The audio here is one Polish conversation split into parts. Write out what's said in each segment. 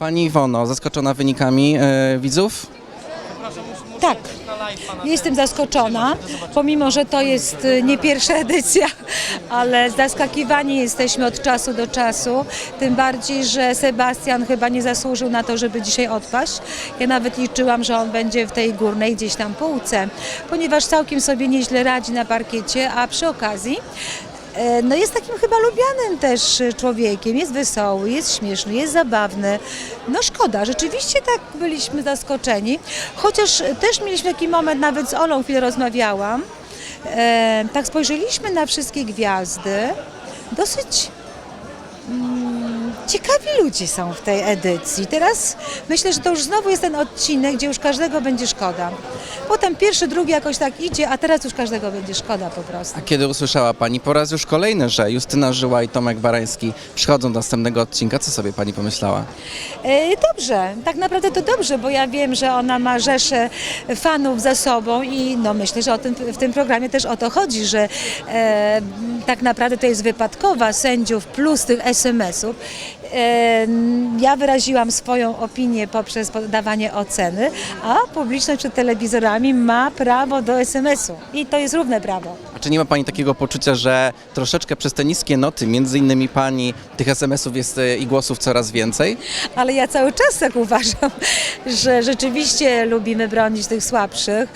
Pani Iwono, zaskoczona wynikami e, widzów? Tak. Jestem zaskoczona, pomimo że to jest y, nie pierwsza edycja, ale zaskakiwani jesteśmy od czasu do czasu. Tym bardziej, że Sebastian chyba nie zasłużył na to, żeby dzisiaj odpaść. Ja nawet liczyłam, że on będzie w tej górnej gdzieś tam półce, ponieważ całkiem sobie nieźle radzi na parkiecie, a przy okazji E, No jest takim chyba lubianym też e, człowiekiem, jest wesoły, jest śmieszny, jest zabawny. No szkoda, rzeczywiście tak byliśmy zaskoczeni. Chociaż e, też mieliśmy taki moment, nawet z Olą chwilę rozmawiałam, e, tak spojrzeliśmy na wszystkie gwiazdy, dosyć mm, ciekawi ludzie są w tej edycji. Teraz myślę, że to już znowu jest ten odcinek, gdzie już każdego będzie szkoda. Pierwszy, drugi jakoś tak idzie, a teraz już każdego będzie szkoda po prostu. A kiedy usłyszała Pani po raz już kolejny, że Justyna Żyła i Tomek Barański przychodzą do następnego odcinka, co sobie Pani pomyślała? E, Dobrze, tak naprawdę to dobrze, bo ja wiem, że ona ma rzeszę fanów za sobą i no myślę, że o tym, w tym programie też o to chodzi, że e, tak naprawdę to jest wypadkowa sędziów plus tych SMS-ów. E, ja wyraziłam swoją opinię poprzez podawanie oceny, a publiczność przed telewizorami ma prawo do SMS-u i to jest równe prawo. A czy nie ma Pani takiego poczucia, że troszeczkę przez te niskie noty, między innymi Pani, tych SMS-ów jest e, i głosów coraz więcej? ale ja cały czas tak uważam, że rzeczywiście lubimy bronić tych słabszych.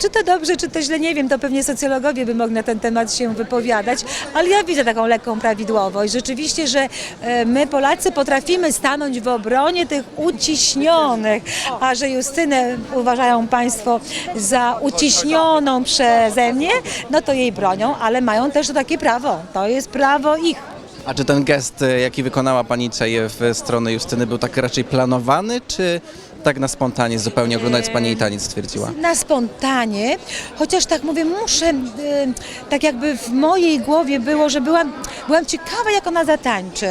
Czy to dobrze, czy to źle, nie wiem, to pewnie socjologowie by mogli na ten temat się wypowiadać, ale ja widzę taką lekką prawidłowość. Rzeczywiście, że e, my Polacy potrafimy stanąć w obronie tych uciśnionych, a że Justynę uważają Państwo za uciśnioną przeze mnie, no to jej bronią, ale mają też takie prawo. To jest prawo ich. A czy ten gest, e, jaki wykonała Pani dzisiaj w stronę Justyny, był tak raczej planowany, czy tak na spontanie, zupełnie oglądając Pani jej taniec stwierdziła? na spontanie, chociaż tak mówię, muszę, y, tak jakby w mojej głowie było, że byłam, byłam ciekawa, jak ona zatańczy.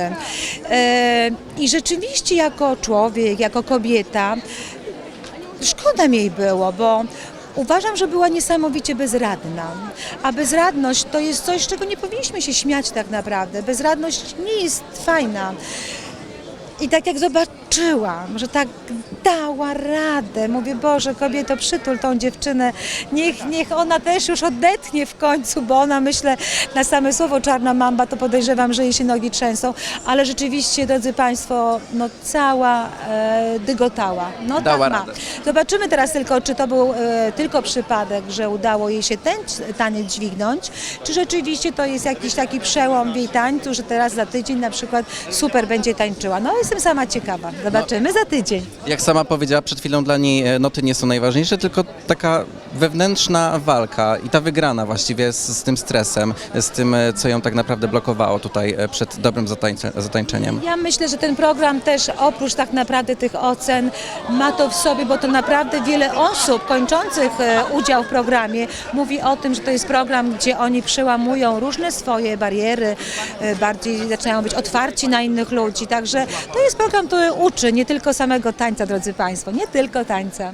E, I rzeczywiście jako człowiek, jako kobieta, szkoda mi jej było, bo uważam, że była niesamowicie bezradna. A bezradność to jest coś, czego nie powinniśmy się śmiać tak naprawdę. Bezradność nie jest fajna. I tak jak zobaczyłam, że tak dała radę, mówię, Boże, kobieto, przytul tą dziewczynę, niech, niech ona też już odetchnie w końcu, bo ona, myślę, na same słowo czarna mamba, to podejrzewam, że jej się nogi trzęsą, ale rzeczywiście, drodzy Państwo, no cała e, dygotała. No Dała tak ma. radę. Zobaczymy teraz tylko, czy to był e, tylko przypadek, że udało jej się ten taniec dźwignąć, czy rzeczywiście to jest jakiś taki przełom w jej tańcu, że teraz za tydzień na przykład super będzie tańczyła. No jestem sama ciekawa. Zobaczymy za tydzień. Jak sama powiedziała przed chwilą, dla niej e, noty nie są najważniejsze, tylko taka wewnętrzna walka i ta wygrana właściwie z, z tym stresem, z tym, e, co ją tak naprawdę blokowało tutaj e, przed dobrym zatańcze, zatańczeniem. Ja myślę, że ten program też oprócz tak naprawdę tych ocen ma to w sobie, bo to naprawdę wiele osób kończących udział w programie mówi o tym, że to jest program, gdzie oni przełamują różne swoje bariery, bardziej zaczynają być otwarci na innych ludzi. Także to jest program, który uczy nie tylko samego tańca, drodzy Państwo, nie tylko tańca.